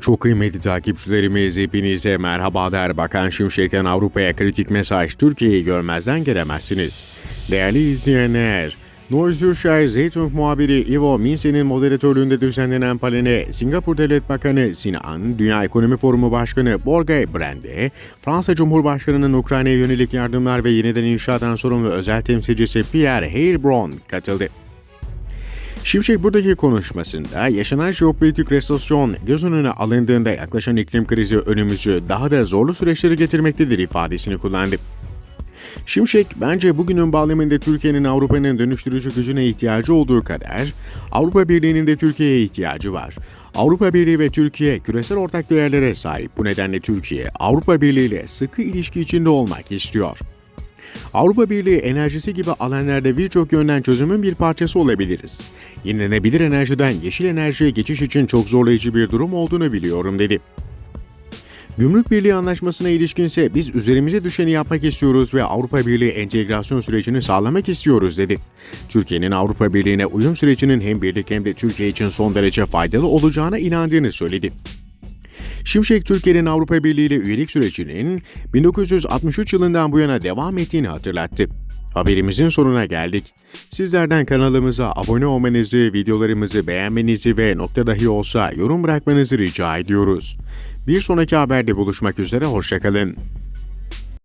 Çok kıymetli takipçilerimiz hepinize merhaba der Bakan Şimşek'ten Avrupa'ya kritik mesaj Türkiye'yi görmezden gelemezsiniz. Değerli izleyenler, Neuzürcher Zeytung muhabiri Ivo Minse'nin moderatörlüğünde düzenlenen panele Singapur Devlet Bakanı Sinan, Dünya Ekonomi Forumu Başkanı Borge Brande, Fransa Cumhurbaşkanı'nın Ukrayna'ya yönelik yardımlar ve yeniden inşaattan sorumlu özel temsilcisi Pierre Heilbronn katıldı. Şimşek buradaki konuşmasında yaşanan jeopolitik resesyon göz önüne alındığında yaklaşan iklim krizi önümüzü daha da zorlu süreçleri getirmektedir ifadesini kullandı. Şimşek bence bugünün bağlamında Türkiye'nin Avrupa'nın dönüştürücü gücüne ihtiyacı olduğu kadar Avrupa Birliği'nin de Türkiye'ye ihtiyacı var. Avrupa Birliği ve Türkiye küresel ortak değerlere sahip. Bu nedenle Türkiye Avrupa Birliği ile sıkı ilişki içinde olmak istiyor. Avrupa Birliği enerjisi gibi alanlarda birçok yönden çözümün bir parçası olabiliriz. Yenilenebilir enerjiden yeşil enerjiye geçiş için çok zorlayıcı bir durum olduğunu biliyorum dedi. Gümrük Birliği Anlaşması'na ilişkinse biz üzerimize düşeni yapmak istiyoruz ve Avrupa Birliği entegrasyon sürecini sağlamak istiyoruz dedi. Türkiye'nin Avrupa Birliği'ne uyum sürecinin hem birlik hem de Türkiye için son derece faydalı olacağına inandığını söyledi. Şimşek Türkiye'nin Avrupa Birliği ile üyelik sürecinin 1963 yılından bu yana devam ettiğini hatırlattı. Haberimizin sonuna geldik. Sizlerden kanalımıza abone olmanızı, videolarımızı beğenmenizi ve nokta dahi olsa yorum bırakmanızı rica ediyoruz. Bir sonraki haberde buluşmak üzere, hoşçakalın.